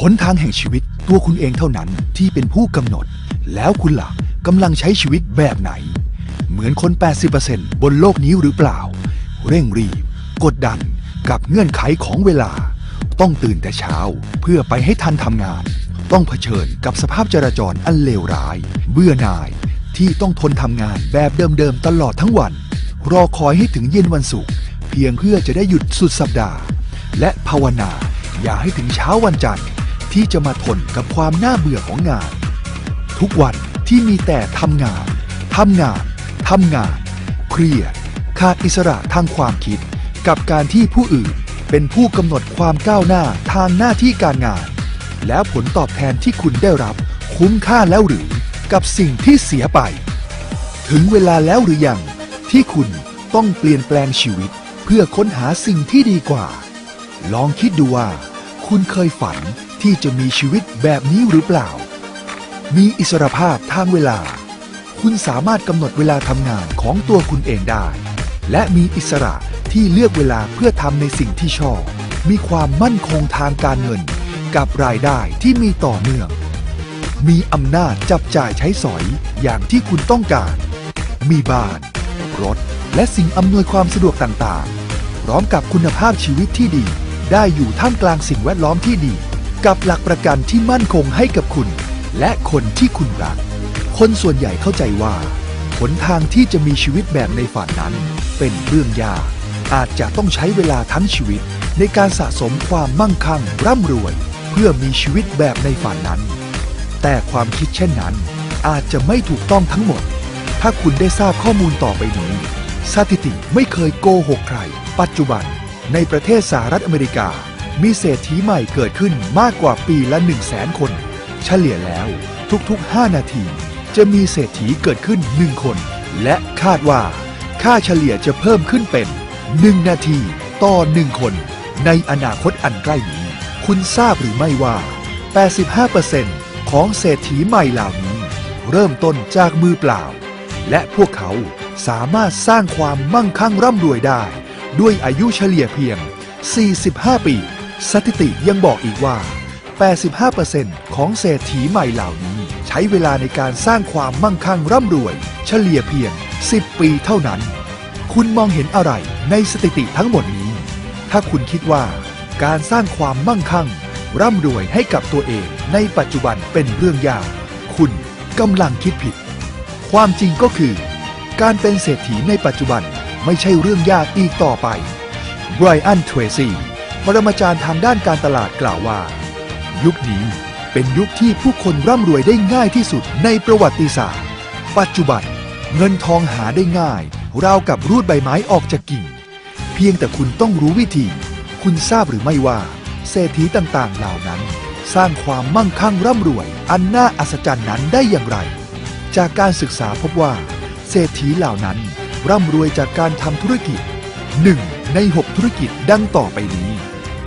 หนทางแห่งชีวิตตัวคุณเองเท่านั้นที่เป็นผู้กำหนด แล้วคุณล่ะกำลังใช้ชีวิตแบบไหน เหมือนคน 80%บนโลกนี้หรือเปล่า เร่งรีบ กดดันกับเงื่อนไขของเวลา ต้องตื่นแต่เช้าเพื่อไปให้ทันทำงาน ต้องเผชิญกับสภาพจราจรอันเลวร้าย เบื่อหน่ายที่ต้องทนทำงานแบบเดิมๆตลอดทั้งวัน รอคอยให้ถึงเย็นวันศุกร์เพียงเพื่อจะได้หยุดสุดสัปดาห์ และภาวนาอย่าให้ถึงเช้าวันจันทร์ ที่จะมาทนกับความน่าเบื่อของงาน ทุกวันที่มีแต่ทำงาน ทำงาน ทำงาน เครียด ขาดอิสระทางความคิด กับการที่ผู้อื่นเป็นผู้กำหนดความก้าวหน้าทางหน้าที่การงาน แล้วผลตอบแทนที่คุณได้รับคุ้มค่าแล้วหรือกับสิ่งที่เสียไป ถึงเวลาแล้วหรือยัง ที่คุณต้องเปลี่ยนแปลงชีวิต เพื่อค้นหาสิ่งที่ดีกว่า ลองคิดดูว่า คุณเคยฝัน ที่จะมีชีวิตแบบนี้หรือเปล่า มีอิสรภาพทางเวลา คุณสามารถกำหนดเวลาทำงานของตัวคุณเองได้ และมีอิสระที่เลือกเวลาเพื่อทำในสิ่งที่ชอบ มีความมั่นคงทางการเงิน กับรายได้ที่มีต่อเนื่อง มีอำนาจจับจ่ายใช้สอยอย่างที่คุณต้องการ มีบ้าน รถ และสิ่งอำนวยความสะดวกต่างๆ พร้อมกับคุณภาพชีวิตที่ดี ได้อยู่ท่ามกลางสิ่งแวดล้อมที่ดี กับหลักประกันที่มั่นคงให้กับคุณ และคนที่คุณรัก คนส่วนใหญ่เข้าใจว่าหนทางที่จะมีชีวิตแบบในฝันนั้น เป็นเรื่องยากอาจจะต้องใช้เวลาทั้งชีวิต ในการสะสมความมั่งคั่งร่ำรวย เพื่อมีชีวิตแบบในฝันนั้น แต่ความคิดเช่นนั้น อาจจะไม่ถูกต้องทั้งหมด ถ้าคุณได้ทราบข้อมูลต่อไปนี้ สถิติไม่เคยโกหกใคร ปัจจุบันในประเทศสหรัฐอเมริกา มีเศรษฐีใหม่เกิดขึ้นมากกว่าปีละ 1 0 0 0 0แสนคน เฉลี่ยแล้วทุกๆ 5 นาที จะมีเศรษฐีเกิดขึ้น 1 คน และคาดว่า ค่าเฉลี่ยจะเพิ่มขึ้นเป็น 1 นาทีต่อ 1 คน ในอนาคตอันใกล้นี้ คุณทราบหรือไม่ว่า 85%ของเศรษฐีใหม่เหล่านี้ เริ่มต้นจากมือเปล่า และพวกเขาสามารถสร้างความมั่งคั่งร่ำรวยได้ ด้วยอายุเฉลี่ยเพียง 45 ปี สถิติยังบอกอีกว่า 85%ของเศรษฐีใหม่เหล่านี้ ใช้เวลาในการสร้างความมั่งคั่งร่ำรวย เฉลี่ยเพียง 10 ปีเท่านั้น คุณมองเห็นอะไรในสถิติทั้งหมดนี้ ถ้าคุณคิดว่า การสร้างความมั่งคั่ง ร่ำรวยให้กับตัวเองในปัจจุบันเป็นเรื่องยาก คุณกำลังคิดผิด ความจริงก็คือ การเป็นเศรษฐีในปัจจุบันไม่ใช่เรื่องยากอีกต่อไปไบรอันเทรซี่ ปรมาจารย์ทางด้านการตลาดกล่าวว่า ยุคนี้เป็นยุคที่ผู้คนร่ำรวยได้ง่ายที่สุดในประวัติศาสตร์ ปัจจุบันเงินทองหาได้ง่าย ราวกับรูดใบไม้ออกจากกิ่ง เพียงแต่คุณต้องรู้วิธี คุณทราบหรือไม่ว่า เศรษฐีต่างๆเหล่านั้น สร้างความมั่งคั่งร่ำรวย อันน่าอัศจรรย์นั้นได้อย่างไร จากการศึกษาพบว่า เศรษฐีเหล่านั้น ร่ำรวยจากการทำธุรกิจ 1 ใน 6 ธุรกิจดังต่อไปนี้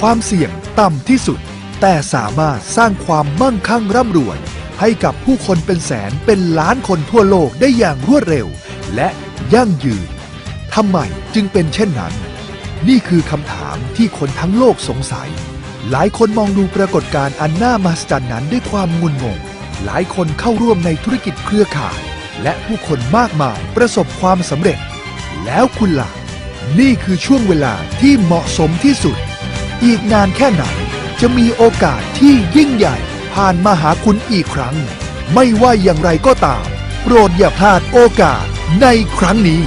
ความเสี่ยงต่ำที่สุด แต่สามารถสร้างความมั่งคั่งร่ำรวย ให้กับผู้คนเป็นแสนเป็นล้านคนทั่วโลกได้อย่างรวดเร็ว และยั่งยืนทำไมจึงเป็นเช่นนั้น นี่คือคำถามที่คนทั้งโลกสงสัย หลายคนมองดูปรากฏการณ์อันน่ามหัศจรรย์นั้นด้วยความงุนงง หลายคนเข้าร่วมในธุรกิจเครือข่าย และผู้คนมากมายประสบความสำเร็จ แล้วคุณล่ะ นี่คือช่วงเวลาที่เหมาะสมที่สุด อีกนานแค่ไหน จะมีโอกาสที่ยิ่งใหญ่ผ่านมาหาคุณอีกครั้ง ไม่ว่าอย่างไรก็ตาม โปรดอย่าพลาดโอกาสในครั้งนี้